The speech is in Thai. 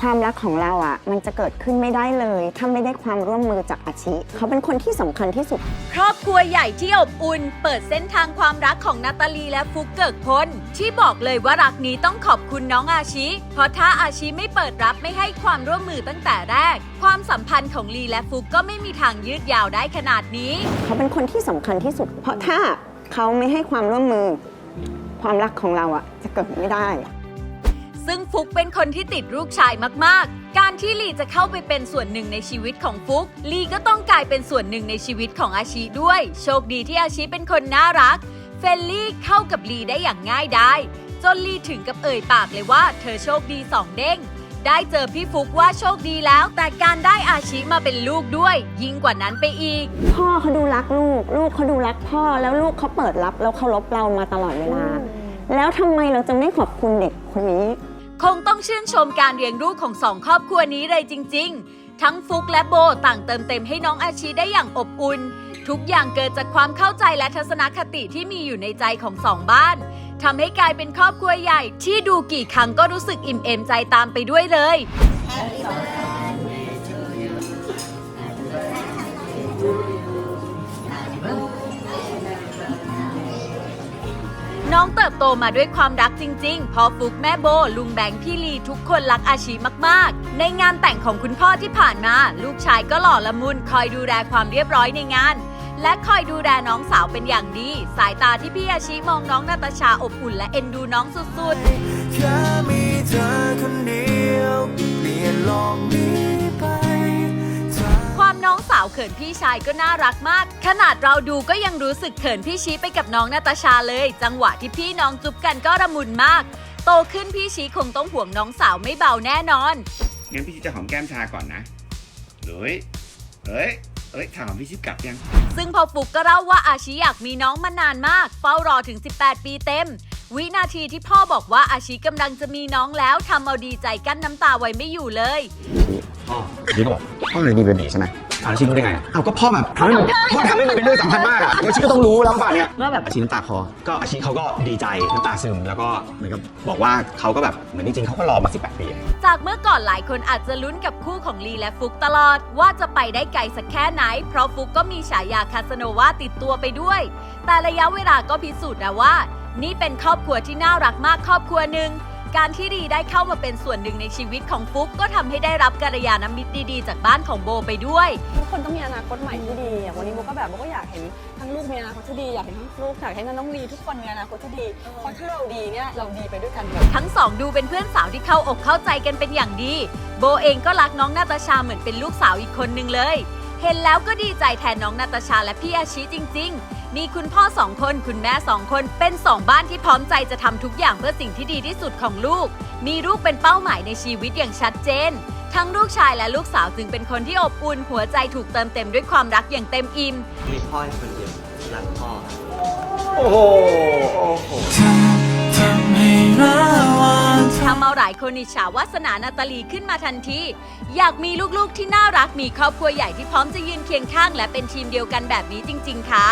ความรักของเราอะ มันจะเกิดขึ้นไม่ได้เลย ถ้าไม่ได้ความร่วมมือจากอาชิ เขาเป็นคนที่สำคัญที่สุด ครอบครัวใหญ่ที่อบอุ่น เปิดเส้นทางความรักของนาตาลีและฟุกเกิกพลที่บอกเลยว่ารักนี้ต้องขอบคุณน้องอาชิเพราะถ้าอาชิไม่เปิดรับไม่ให้ความร่วมมือตั้งแต่แรก ความสัมพันธ์ของลีและฟุกก็ไม่มีทางยืดยาวได้ขนาดนี้ เขาเป็นคนที่สำคัญที่สุด เพราะถ้าเขาไม่ให้ความร่วมมือ ความรักของเราอะจะเกิดไม่ได้ ซึ่งฟุกเป็นคนที่ติดลูกชายมากๆ การที่ลีจะเข้าไปเป็นส่วนหนึ่งในชีวิตของฟุก ลีก็ต้องกลายเป็นส่วนหนึ่งในชีวิตของอาชีด้วย โชคดีที่อาชีเป็นคนน่ารัก เฟลลี่เข้ากับลีได้อย่างง่ายดายจนลีถึงกับเอ่ยปากเลยว่าเธอโชคดีสองเด้งได้เจอพี่ฟุกว่าโชคดีแล้ว แต่การได้อาชีมาเป็นลูกด้วย ยิ่งกว่านั้นไปอีก พ่อเขาดูรักลูก ลูกเขาดูรักพ่อแล้วลูกเขาเปิดรับแล้วเคารพเรามาตลอดเวลา แล้วทำไมเราจะไม่ขอบคุณเด็กคนนี้ คงต้องชื่นชมการเลี้ยงลูกของสองครอบครัวนี้เลยจริง ๆ ทั้งฟุกและโบต่างเติมเต็มให้น้องอาชีได้อย่างอบอุ่น ทุกอย่างเกิดจากความเข้าใจและทัศนคติที่มีอยู่ในใจของสองบ้านทำให้กลายเป็นครอบครัวใหญ่ ที่ดูกี่ครั้งก็รู้สึกอิ่มเอมใจตามไปด้วยเลย น้องเติบโตมาด้วยความรักจริงๆพอฟุกแม่โบ ลุงแบงค์พี่ลีทุกคนรักอาชีมากๆ ในงานแต่งของคุณพ่อที่ผ่านมา ลูกชายก็หล่อละมุนคอยดูแลความเรียบร้อยในงาน และคอยดูแลน้องสาวเป็นอย่างดี สายตาที่พี่อาชีมองน้องนาตาชาอบอุ่นและเอ็นดูน้องสุดๆ ขินพี่ชายก็น่ารักมาก ขนาดเราดูก็ยังรู้สึกเขินพี่ชี้ไปกับน้องนาตาชาเลย จังหวะที่พี่น้องจุ๊บกันก็ระมุนมาก โตขึ้นพี่ชี้คงต้องห่วงน้องสาวไม่เบาแน่นอน งั้นพี่ชิปจะหอมแก้มชาก่อนนะเฮ้ยเฮ้ยเอ้ยถามพี่ชิปกลับยัง ซึ่งพอฟุกก็เล่าว่าอาชิอยากมีน้องมานานมาก เฝ้ารอถึง 18 ปีเต็ม วินาทีที่พ่อบอกว่าอาชิกำลังจะมีน้องแล้วทำเอาดีใจกั้นน้ำตาไว้ไม่อยู่เลย พ่อนี่ก็บอกพ่อเลยมีเบบีใช่ไหม อ้าวแล้วชิรู้ได้ไงอ้าวก็พ่อแบบทำให้มันพ่อทำให้มันเป็นเรื่องสำคัญมากอะแล้วชิก็ต้องรู้แล้วป่ะเนี่ยว่าแบบอาชีน้ำตาคอก็อาชีเขาก็ดีใจน้ำตาซึมแล้วก็เหมือนกับบอกว่าเขาก็แบบเหมือนจริงๆเขาก็รอมา18ปีจากเมื่อก่อนหลายคนอาจจะลุ้นกับคู่ของลีและฟุกตลอด ว่าจะไปได้ไกลสักแค่ไหน เพราะฟุกก็มีฉายาคาสโนวาติดตัวไปด้วย แต่ระยะเวลาก็พิสูจน์แล้วว่า นี่เป็นครอบครัวที่น่ารักมากครอบครัวหนึ่ง การที่ลีได้เข้ามาเป็นส่วนหนึ่งในชีวิตของฟุกก็ทำให้ได้รับกัลยาณมิตรดีๆ จากบ้านของโบไปด้วย ทุกคนต้องมีอนาคตใหม่ที่ดีอย่างวันนี้โบก็แบบโบก็อยากเห็นทั้งลูกมีอนาคตที่ดีอยากเห็นทั้งลูกอยากเห็นทั้งน้องลีทุกคนมีอนาคตที่ดีเพราะถ้าเราดีเนี่ยเราดีไปด้วยกันหมด ทั้งสองดูเป็นเพื่อนสาวที่เข้าอกเข้าใจกันเป็นอย่างดี โบเองก็รักน้องนาตาชาเหมือนเป็นลูกสาวอีกคนนึงเลย เห็นแล้วก็ดีใจแทนน้องนาตาชาและพี่อาชิจริง ๆ มีคุณพ่อสองคนคุณแม่สองคนเป็นสองบ้านที่พร้อมใจจะทำทุกอย่างเพื่อสิ่งที่ดีที่สุดของลูก มีลูกเป็นเป้าหมายในชีวิตอย่างชัดเจน ทั้งลูกชายและลูกสาวจึงเป็นคนที่อบอุ่นหัวใจถูกเติมเต็มด้วยความรักอย่างเต็มอิ่ม มีพ่อคนเดียวรักพ่อ โอ้โห โอ้โห หลายคนอิจฉาวาสนานาตาลีขึ้นมาทันที อยากมีลูกๆที่น่ารักมีครอบครัวใหญ่ที่พร้อมจะยืนเคียงข้าง และเป็นทีมเดียวกันแบบนี้จริง ๆ ค่ะ